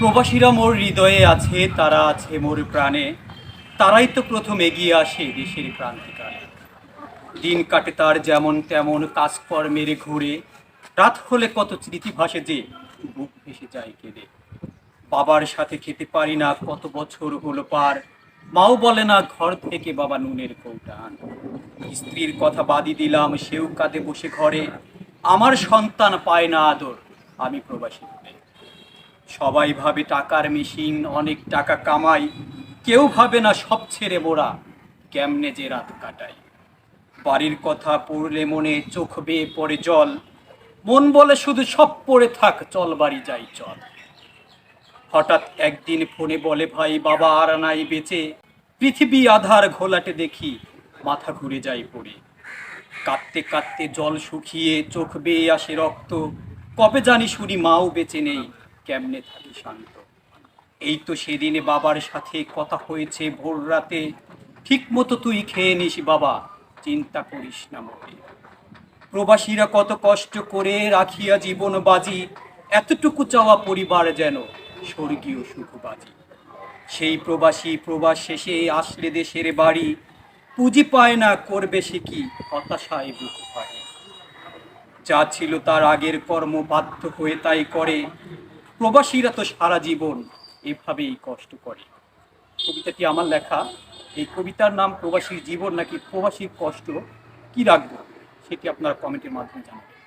প্রবাসীরা মোর হৃদয়ে আছে, তারা আছে মোর প্রাণে। তারাই তো প্রথম এগিয়ে আসে দেশের ক্রান্তিকালে। দিন কাটে তার যেমন তেমন কাজকর্মের ঘুরে। রাত হলে কত স্মৃতি ভাসে যে বুক ভেসে যায় কেঁদে। বাবার সাথে খেতে পারি না, কত বছর হলো পার। মাও বলে না, ঘর থেকে বাবা নুনের কৌটান স্ত্রীর কথা বাদি দিলাম, সেও কাঁদে বসে ঘরে। আমার সন্তান পায় না আদর, আমি প্রবাসী সবাই ভাবে টাকার মেশিন, অনেক টাকা কামাই। কেউ ভাবে না সব ছেড়ে মোরা কেমনে যে রাত কাটাই। বাড়ির কথা পড়লে মনে চোখ বেয়ে পড়ে জল। মন বলে শুধু সব পড়ে থাক, চল বাড়ি যাই, চল। হঠাৎ একদিন ফোনে বলে, ভাই, বাবা আর নাই বেঁচে। পৃথিবী আধার ঘোলাটে দেখি, মাথা ঘুরে যায় পড়ে। কাঁদতে কাঁদতে জল শুকিয়ে চোখ বেয়ে আসে রক্ত। কবে জানি শুনি মাও বেঁচে নেই। কেমনে থাকি শান্ত? এই তো সেদিনে বাবার সাথে কথা হয়েছে ভোর রাতে। ঠিক মতো তুই খেয়ে নিস বাবা, চিন্তা করিস না মোটে প্রবাসীরা কত কষ্ট করে রাখিয়া জীবন বাজি, এতটুকু চাওয়া পরিবার যেন স্বর্গীয় সুখবাজি। সেই প্রবাসী প্রবাস শেষে আসলে দেশের বাড়ি, পুঁজি পায় না, করবে সে কি হতাশায় বুক ফাটে যা ছিল তার আগের কর্ম বাধ্য হয়ে তাই করে প্রবাসীরা তো সারা জীবন এভাবেই কষ্ট করে। কবিতাটি আমার লেখা, এই কবিতার নাম প্রবাসীর জীবন নাকি প্রবাসীর কষ্ট? কি রাখব? সেটি আপনারা কমেন্টের মাধ্যমে জানান